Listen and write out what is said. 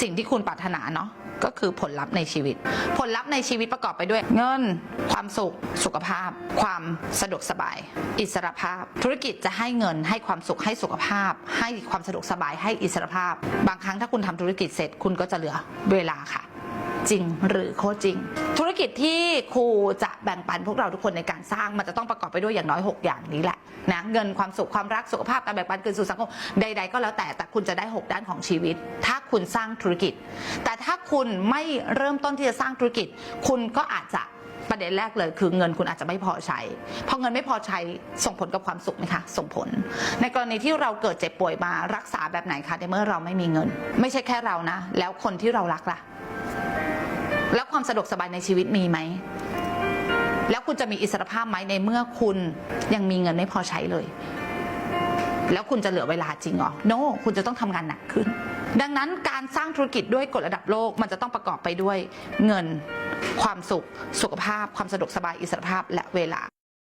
สิ่งที่คุณปรารถนาเนาะก็คือผลลัพธ์ในชีวิต ผลลัพธ์ในชีวิตประกอบไปด้วย เงิน ความสุข สุขภาพ ความสะดวกสบาย อิสรภาพ ธุรกิจจะให้เงิน ให้ความสุข ให้สุขภาพ ให้ความสะดวกสบาย ให้อิสรภาพ บางครั้งถ้าคุณทำธุรกิจเสร็จ คุณก็จะเหลือเวลาค่ะ จริงหรือโคจริง ธุรกิจที่ครูจะแบ่งปันพวกเราทุกคนในการสร้างมันจะต้องประกอบไปด้วยอย่างน้อย 6 อย่างนี้แหละนะเงินความสุขความรักสุขภาพการแบ่งปันคืนสู่สังคมใด ๆ ก็แล้วแต่แต่คุณจะได้ 6 ด้านของชีวิต ถ้าคุณสร้างธุรกิจ แต่ถ้าคุณไม่เริ่มต้นที่จะสร้างธุรกิจ คุณก็อาจจะประเด็นแรกเลยคือเงินคุณอาจจะไม่พอใช้ พอเงินไม่พอใช้ส่งผลกับความสุขไหมคะ ส่งผล ในกรณีที่เราเกิดเจ็บป่วยมารักษาแบบไหนคะในเมื่อเราไม่มีเงิน ไม่ใช่แค่เรานะ แล้วคนที่เรารักล่ะ แล้วความสะดวกสบายในชีวิตมีไหม แล้วคุณจะมีอิสรภาพไหมในเมื่อคุณยังมีเงินไม่พอใช้เลย แล้วคุณจะเหลือเวลาจริงหรอ โนคุณจะต้องทำงานหนักขึ้น ดังนั้นการสร้างธุรกิจด้วยกฎระดับโลกมันจะต้องประกอบไปด้วยเงิน ความสุข สุขภาพ ความสะดวกสบายอิสรภาพและเวลา